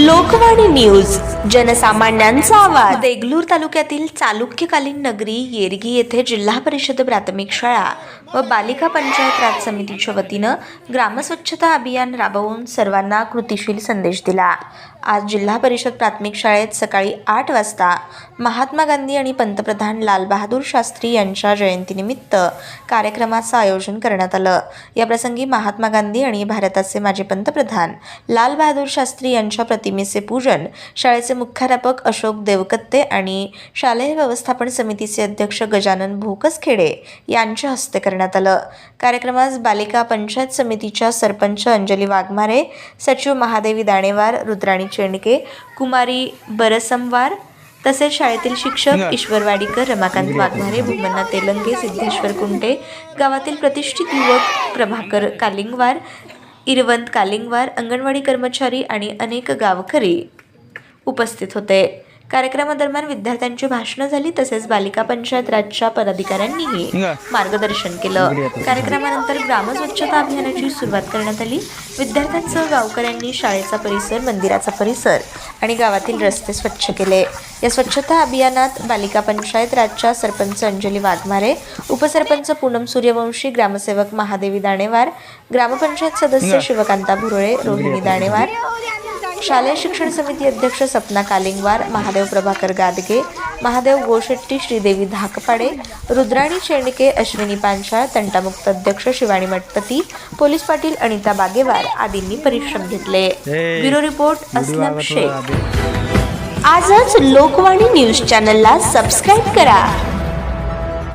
Lokvani news जनसामान्यांचा आवाज. देगलूर तालुक्यातील चालुक्यकालीन नगरी येरगी येथे जिल्हा परिषद प्राथमिक शाळा व बालिका पंचायत राज समितीच्या वतीनं ग्रामस्वच्छता अभियान राबवून सर्वांना कृतिशील संदेश दिला. आज जिल्हा परिषद प्राथमिक शाळेत सकाळी आठ वाजता महात्मा गांधी आणि पंतप्रधान लालबहादूर शास्त्री यांच्या जयंतीनिमित्त कार्यक्रमाचं आयोजन करण्यात आलं. याप्रसंगी महात्मा गांधी आणि भारताचे माजी पंतप्रधान लालबहादूर शास्त्री यांच्या प्रति प्रतिमेचे पूजन शाळेचे मुख्याध्यापक अशोक देवकत्ते आणि शालेय व्यवस्थापन समितीचे अध्यक्ष गजानन भोकसखेडे यांच्या हस्ते करण्यात आलं. कार्यक्रमास बालिका पंचायत समितीच्या सरपंच अंजली वाघमारे सचिव महादेवी दाणेवार रुद्राणी चेंडके कुमारी बरसमवार तसेच शाळेतील शिक्षक ईश्वर वाडीकर रमाकांत वाघमारे भूमन्ना तेलंगे सिद्धेश्वर कुंटे गावातील प्रतिष्ठित युवक प्रभाकर कालिंगवार इरवंत कालिंगवार अंगणवाडी कर्मचारी आणि अनेक गावकरी उपस्थित होते. कार्यक्रमादरम्यान विद्यार्थ्यांची भाषणं झाली तसेच बालिका पंचायत राजच्या पदाधिकाऱ्यांनीही मार्गदर्शन केलं. कार्यक्रमानंतर ग्रामस्वच्छता अभियानाची सुरुवात करण्यात आली. विद्यार्थ्यांसह गावकऱ्यांनी शाळेचा परिसर मंदिराचा परिसर आणि गावातील रस्ते स्वच्छ केले. या स्वच्छता अभियानात बालिका पंचायत राजच्या सरपंच अंजली वाघमारे उपसरपंच पूनम सूर्यवंशी ग्रामसेवक महादेवी दाणेवार ग्रामपंचायत सदस्य शिवकांता भुरळे रोहिणी दाणेवार शालेय शिक्षण समिती अध्यक्ष सपना कालिंगवार महादेव प्रभाकर गादगे महादेव गोशेट्टी श्रीदेवी धाकपाडे रुद्राणी शेंडके अश्विनी पांचाळ तंटामुक्त अध्यक्ष शिवाणी मठपती पोलीस पाटील अनिता बागेवार आदींनी परिश्रम घेतले. ब्युरो रिपोर्ट अस्लम शेख आजच लोकवाणी न्यूज चॅनलला सबस्क्राईब करा.